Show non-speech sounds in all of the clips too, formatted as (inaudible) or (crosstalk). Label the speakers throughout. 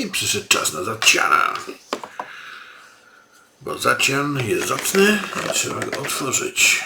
Speaker 1: I przyszedł czas na zaciana. Bo zacian jest zacny i trzeba go otworzyć.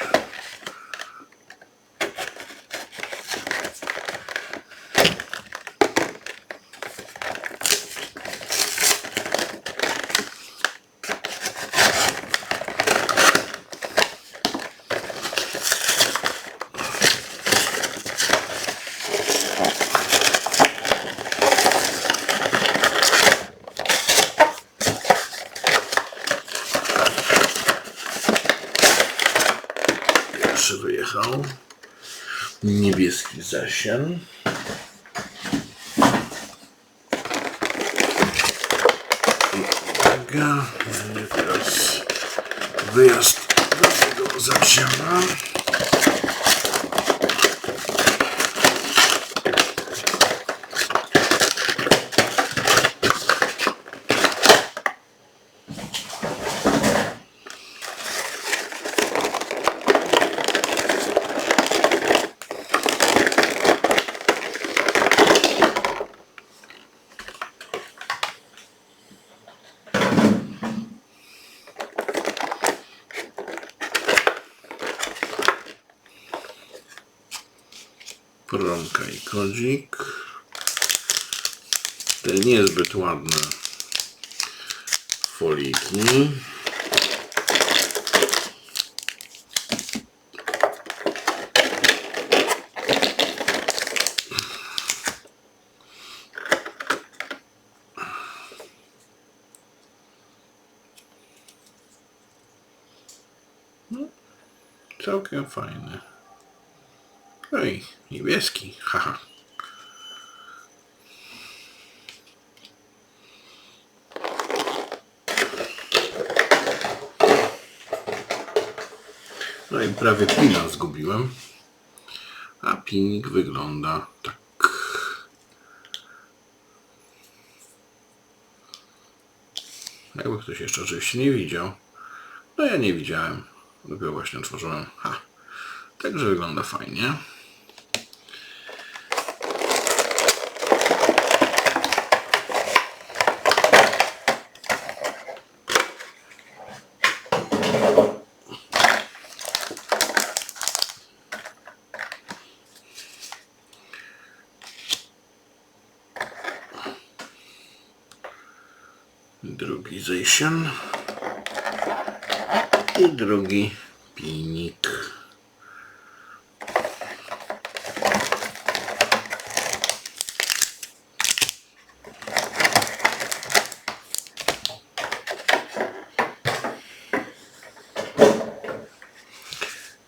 Speaker 1: Zasian. Uwaga. Teraz wyjazd do tego zasiana. Promka i kodzik. Te niezbyt ładne foliki. No, całkiem fajny. Oj, niebieski, haha. Prawie pina zgubiłem. A pinik wygląda tak. Jakby ktoś jeszcze oczywiście nie widział. No ja nie widziałem. Dopiero właśnie otworzyłem. Ha. Także wygląda fajnie. I drugi pinik.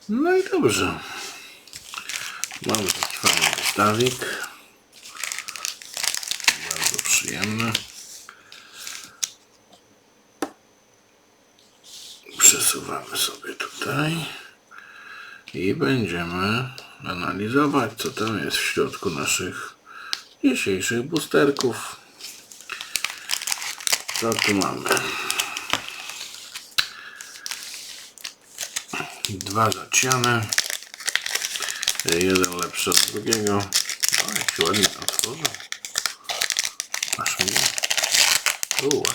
Speaker 1: No i dobrze. Mamy taki fajny zestawik. Bardzo przyjemny. Przesuwamy sobie tutaj i będziemy analizować, co tam jest w środku naszych dzisiejszych boosterków. Co tu mamy? Dwa zaciane. Jeden lepszy od drugiego. O, jak się ładnie otworzy. Aż mnie. Uła.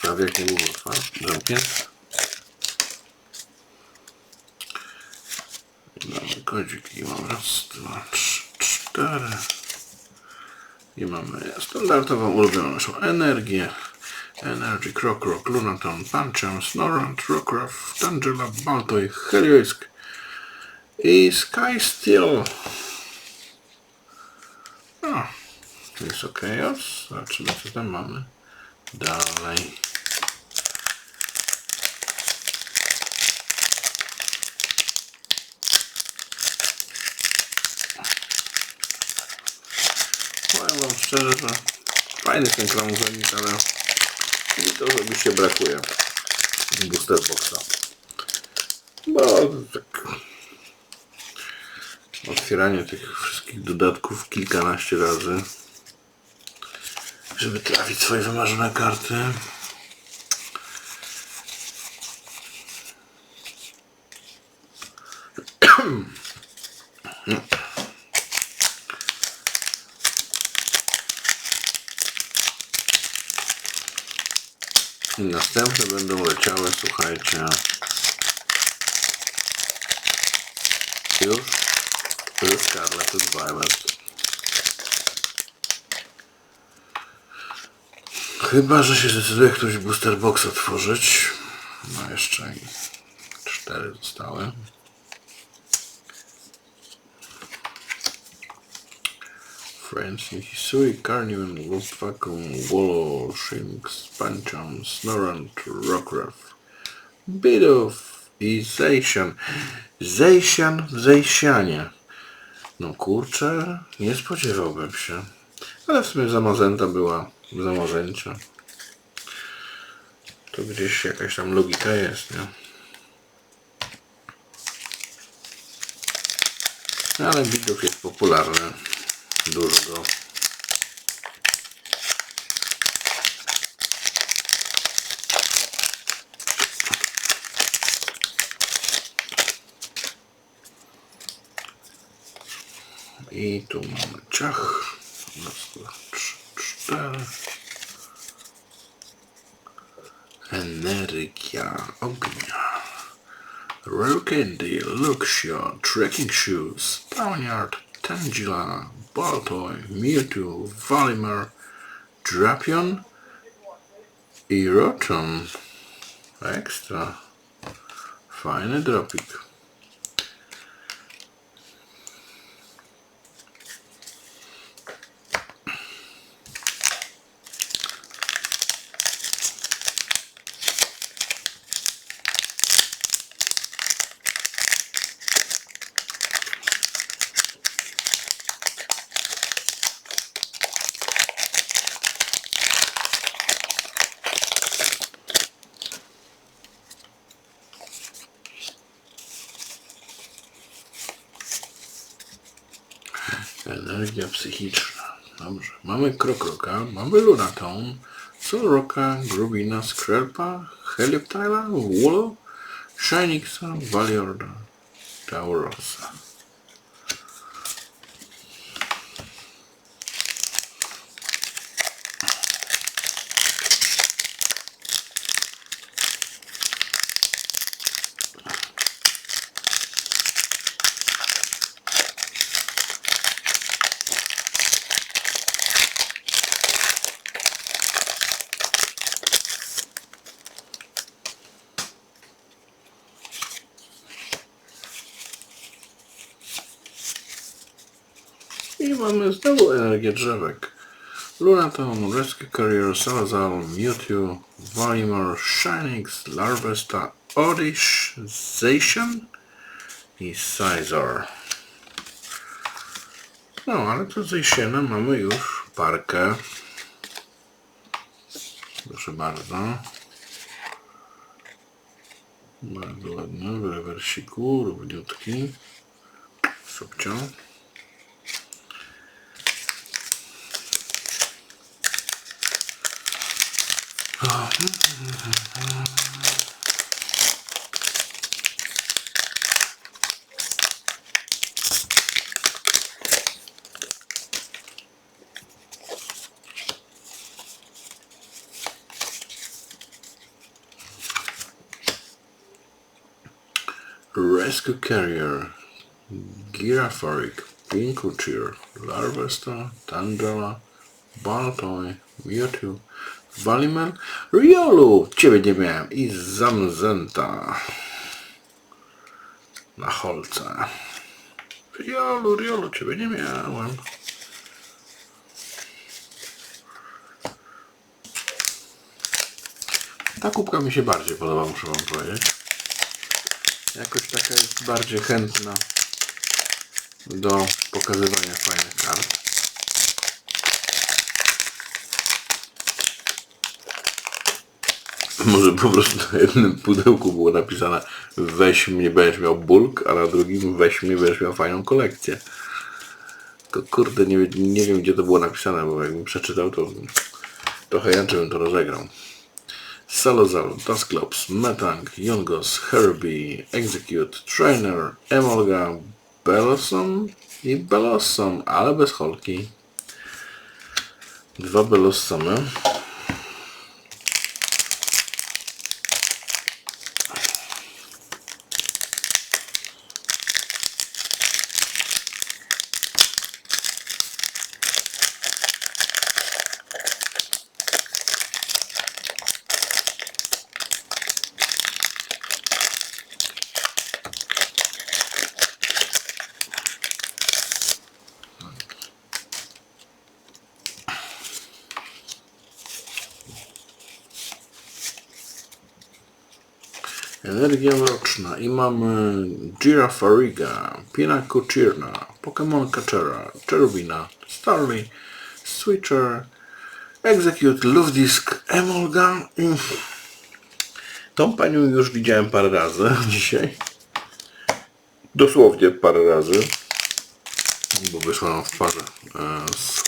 Speaker 1: Prawie jak nie było otwarte. Zamknięte. Mamy kodzik i mam raz, dwa, trzy, cztery. I mamy standardową ulubioną naszą energię. Energy, Croc Rock, Lunaton, Pancham, Snorant, Rockruff, Tangela, Baltoy, Helioisk i Sky Steel. No, to jest ok. Zobaczymy co tam mamy dalej. Powiem szczerze, że fajny ten krążownik, ale mi to osobiście brakuje booster boxa. Bo tak otwieranie tych wszystkich dodatków kilkanaście razy, żeby trafić swoje wymarzone karty. Następne będą leciały, słuchajcie. Już, już Scarlet and Violet. Chyba, że się zdecyduje ktoś booster box otworzyć. No jeszcze cztery zostały. Friends, Hisui, Carnival, Wolfpacken, Wallow, Shinx, Pancham, Snorant, Rockruff, Bidoof i Zejsian. Zejsian w Zejsianie. No kurczę, nie spodziewałbym się. Ale w sumie Zamazenta była Zamazęcia. To gdzieś jakaś tam logika jest, nie? Ale Bidoof jest popularny. Dużo go. I tu mamy ciach. Raz, dwa, trzy, cztery. Energia ognia. Rare Candy, Luxio, Trekking Shoes, Pawniard, Tangela, Baltoy, Mewtwo, Valimer, Drapion i Rotom. Ekstra. Fajny dropik. Energia psychiczna. Dobrze. Mamy Krokroka, mamy Lunaton, Solroka, Grubina, Skrelpa, Helioptyla, Woolo, Shinixa, Valiorda, Taurosa. Mamy znowu energię drzewek. Lunaton, Rescue Carrier, Salazar, Mewtwo, Valimar, Shinix, Larvesta, Oddish, Zacian i Sizar. No, ale to z Zaciana mamy już parkę. Proszę bardzo. Bardzo ładny, w rewersiku, równiutki. Rescue Carrier, Girafarik, Pinkuchir, Larvesta, Tangela, Baltoy, Mewtwo, Valimer, Riolu! Ciebie nie miałem. I Zamzenta. Na holce. Riolu, Riolu, ciebie nie miałem. Ta kubka mi się bardziej podoba, muszę wam powiedzieć. Jakoś taka jest bardziej chętna do pokazywania fajnych kart. Może po prostu na jednym pudełku było napisane weź mnie, będziesz miał bulk, a na drugim weź mnie, będziesz miał fajną kolekcję. Tylko kurde, nie, nie wiem gdzie to było napisane, bo jakbym przeczytał to trochę inaczej bym to rozegrał. Salazar, Dusclops, Metang, Yongos, Herbie, Execute, Trainer, Emolga, Belossom i Belossom, ale bez holki. Dwa Belossomy. Energia mroczna i mamy Girafariga, Pinakuchirna, Pokémon Catchera, Cherubina, Starly, Switcher, Execute, Luftdisk, Emolga i... Tą panią już widziałem parę razy (laughs) dzisiaj. Dosłownie parę razy. Bo wyszła w parze e, z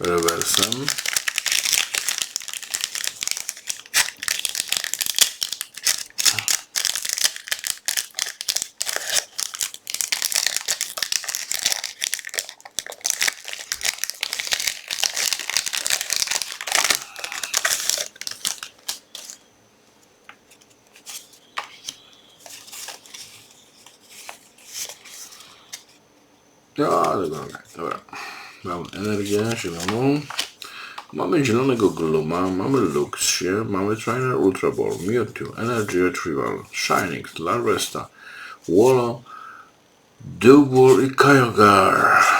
Speaker 1: rewersem. Ja, dobra, dobra. Mamy energię zieloną. Mamy zielonego Gluma, mamy Luxie, mamy Trainer Ultra Ball, Mewtwo, Energy Retrieval, Shinix, Larvesta, Wallow, Dewball i Kyogre.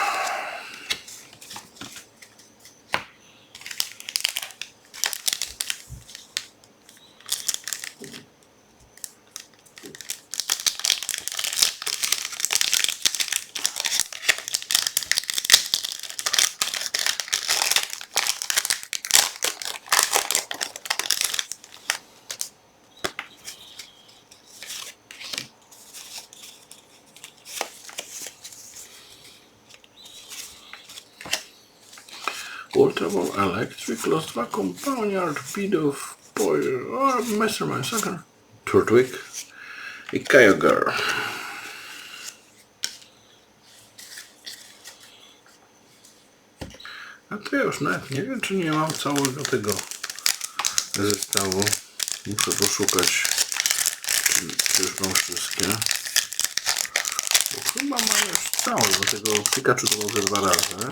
Speaker 1: Ball Electric, Lost Vacuum, Poniard, Bidoof, Boy, oh, Mastermind Sucker, Turtwig i Kyogre. A to ja już nawet nie wiem, czy nie mam całego tego zestawu. Muszę poszukać, czy, czy już mam wszystkie. Bo chyba mam już cały, bo tego Pikachu to ze dwa razy.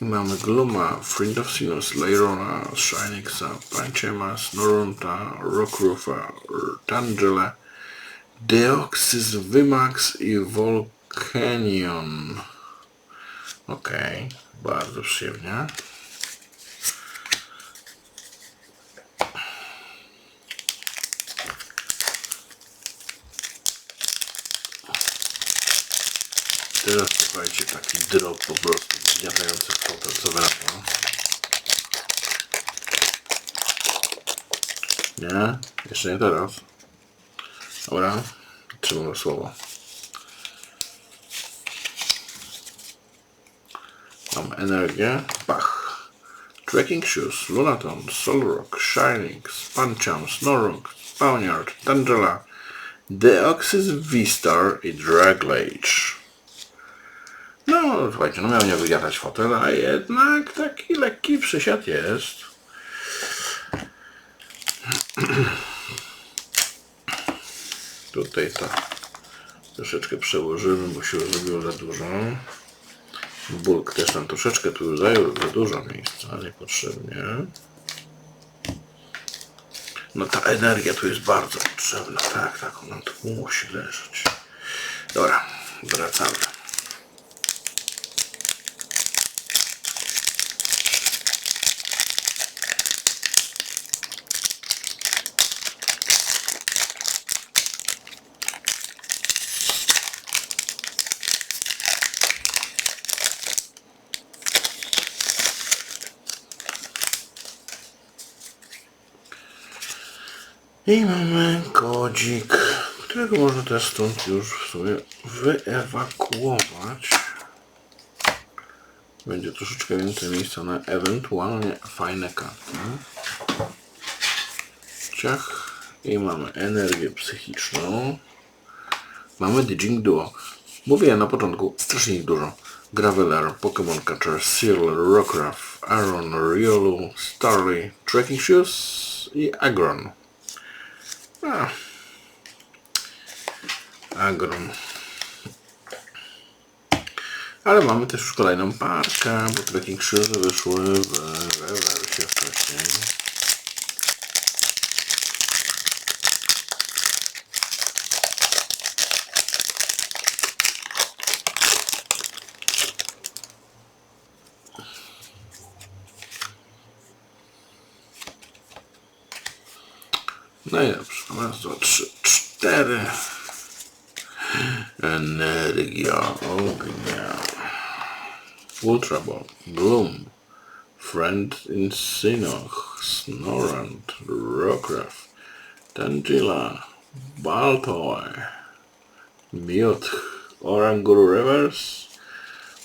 Speaker 1: I mamy Gluma, Friend of Sinus, Leirona, Shinixa, Panchema, Snoronta, Rockroofa, Tangela, Deoxys, Vimax i Volcanion. Okej, bardzo przyjemnie. Teraz słuchajcie, taki drop po prostu zjadający fotel, co wraca. Nie? Jeszcze nie teraz. Dobra, trzymam słowo. Mam energię. Bach. Tracking Shoes, Lunaton, Solrock, Shining, Spancham, Snorrock, Spawniard, Tangela, Deoxys V-Star i Draglage. No, słuchajcie, no miał nie wyjadać fotel, a jednak taki lekki przysiad jest. Tutaj to troszeczkę przełożymy, bo się zrobiło za dużo. Bulk też nam troszeczkę tu już zajął za dużo miejsca, niepotrzebnie. No ta energia tu jest bardzo potrzebna, tak, tak, ona tu musi leżeć. Dobra, wracamy. I mamy kodzik, którego można też stąd już w sumie wyewakuować. Będzie troszeczkę więcej miejsca na ewentualnie fajne karty. Ciach. I mamy energię psychiczną. Mamy Diging Duo. Mówiłem na początku, strasznie ich dużo. Graveler, Pokémon Catcher, Seal, Rockruff, Aaron, Riolu, Starly, Trekking Shoes i Agron. Ah, agrón. Ora vamos też w kolejną parkę, bo trekking krzyży wyszły w rewersie wcześniej. No i. Raz, dwa, trzy, cztery. Energia ognia. Ultra Ball. Bloom. Friend in Sinoch. Snorant. Rockruff. Tangela. Baltoy. Miot. Oranguru Reverse.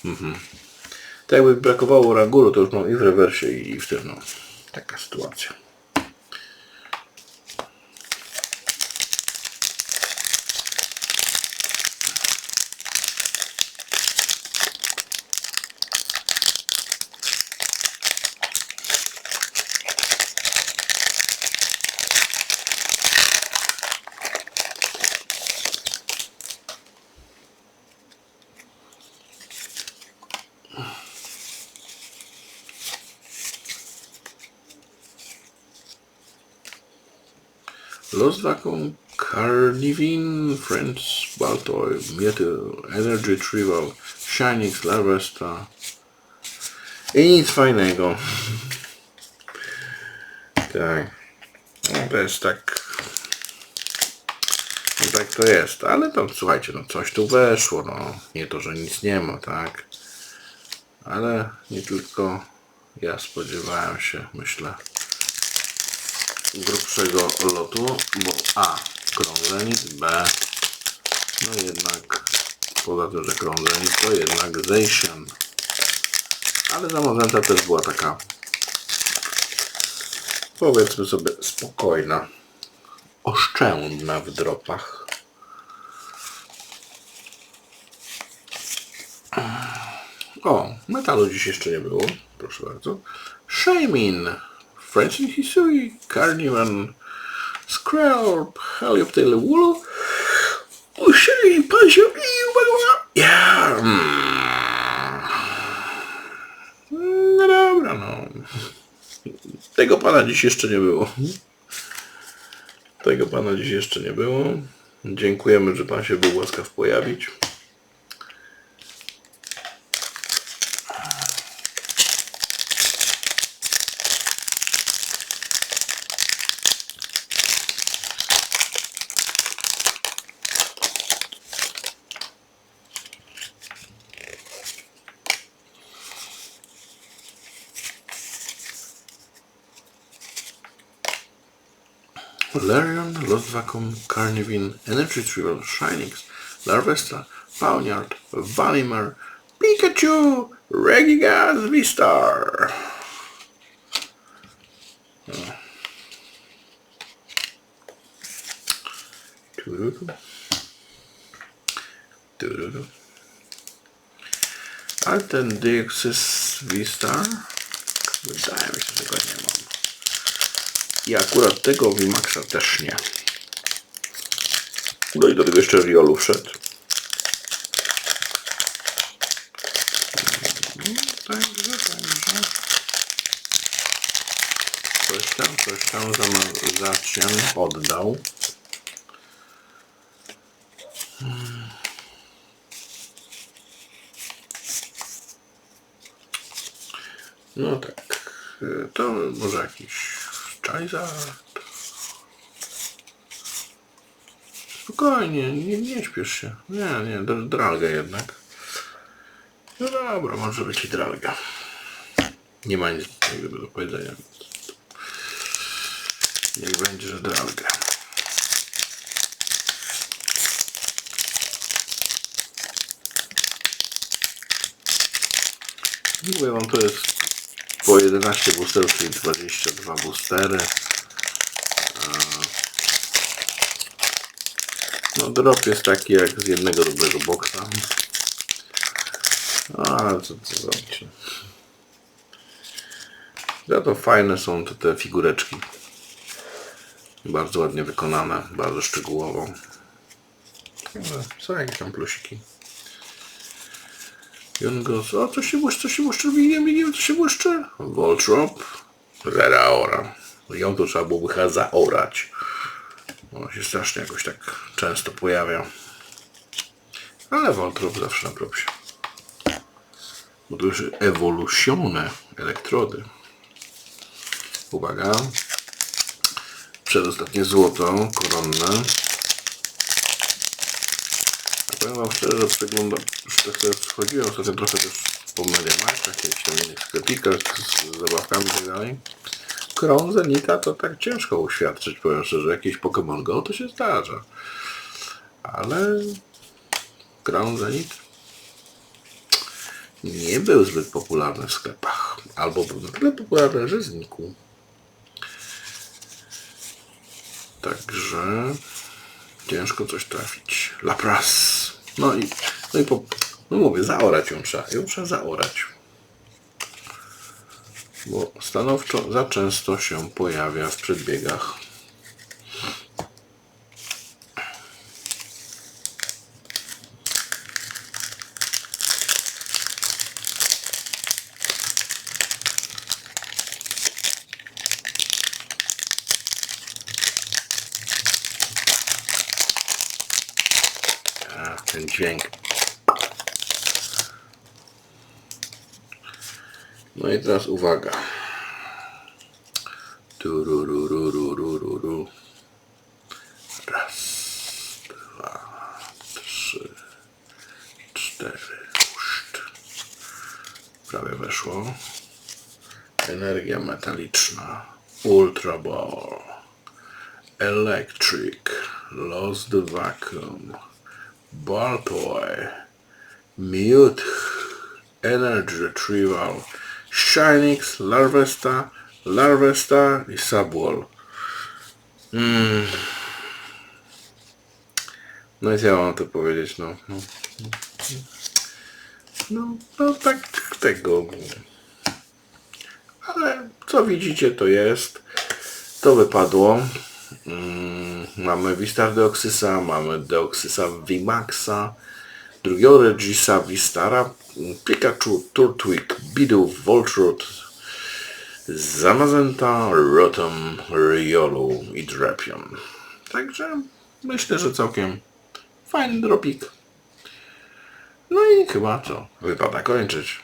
Speaker 1: Mhm. Tak jakby brakowało Oranguru, to już mam i w rewersie i w tym, no. Taka sytuacja. Los Vacuum, Carnivine, Friends, Baltoy, Metal, Energy Trival, Shining, Larvesta. I nic fajnego. Tak. No, to jest tak. No, tak to jest. Ale to słuchajcie, no coś tu weszło. No. Nie to, że nic nie ma, tak. Ale nie tylko ja spodziewałem się, myślę grubszego lotu, bo A. Krążenic, B. No jednak, poza tym, że krążenic, to jednak Zation. Ale zamowenta też była taka, powiedzmy sobie, spokojna, oszczędna w dropach. O, metalu dziś jeszcze nie było, proszę bardzo. Shamin, French in Hisui, Carnivan, Scrap, Helioptyle Wool, Uszyli, Pasio i uwaga, ja. mm. No dobra, no. Tego pana dziś jeszcze nie było. Tego pana dziś jeszcze nie było. Dziękujemy, że pan się był łaskaw pojawić. Valerian, Lost Vacuum, Carnivine, Energy Trival, Shinix, Larvesta, Pawniard, Valimar, Pikachu, Regigas, V-Star. Tududu. Ale ten Deoxys V-Star, wydaje mi się, że go nie. I akurat tego Vimaxa też nie. No i do tego jeszcze Riolu wszedł. Także, także. Coś tam, coś tam za zacian oddał. No tak. To może jakiś Charizard. Spokojnie, nie, nie śpiesz się. Nie, nie, dr- dralga jednak. No dobra, może być i dralga. Nie ma nic takiego do powiedzenia. Niech będzie, że dralga. Mówię wam, to jest po 11 boosterów, czyli 22 boostery. No drop jest taki jak z jednego dobrego boksa. Ale co, co zrobić. Za to fajne są te, te figureczki. Bardzo ładnie wykonane, bardzo szczegółowo. Są jakieś tam plusiki. Goes, o co się błyszczy, co się błyszczy, widziałem, widziałem, co się błyszczy. Voltrop, Rera Ora. Ją to trzeba byłoby chyba zaorać. Ona się strasznie jakoś tak często pojawia. Ale Voltrop zawsze na propsie. Bo to już ewolucione elektrody. Uwaga. Przedostatnie złoto, koronne. Powiem wam szczerze, że przeglądam, już tak sobie wchodziłem ostatnio trochę też po Mediamarktach, jakichś tam innych sklepikach z zabawkami i tak dalej. Kron Zenita to tak ciężko uświadczyć, powiem szczerze, jakiś Pokémon Go to się zdarza. Ale Crown Zenit nie był zbyt popularny w sklepach. Albo był na tyle popularny, że znikł. Także ciężko coś trafić. Lapras. No i, no i po, no mówię, zaorać ją trzeba. Ją trzeba zaorać. Bo stanowczo za często się pojawia w przedbiegach. Ten dźwięk. No i teraz uwaga. Tururururururu. Raz, dwa, trzy, cztery. Uszt. Prawie weszło. Energia metaliczna. Ultra Ball. Electric. Lost Vacuum. Baltoy. Mute. Energy Retrieval. Shinix, Larvesta, Larvesta i Subwall. Mm. No i co ja mam to powiedzieć, no. No, no, no tak tego. Ale co widzicie to jest. To wypadło. Mm, mamy Vistar Deoxysa, mamy Deoxysa VMAXa, drugiego Regisa Vistara, Pikachu, Turtwig, Bidoof, Voltrot, Zamazenta, Rotom, Riolu i Drapion. Także myślę, że całkiem fajny dropik. No i chyba co? Wypada kończyć.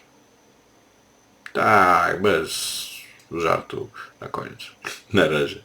Speaker 1: Tak, bez żartu na koniec. Na razie.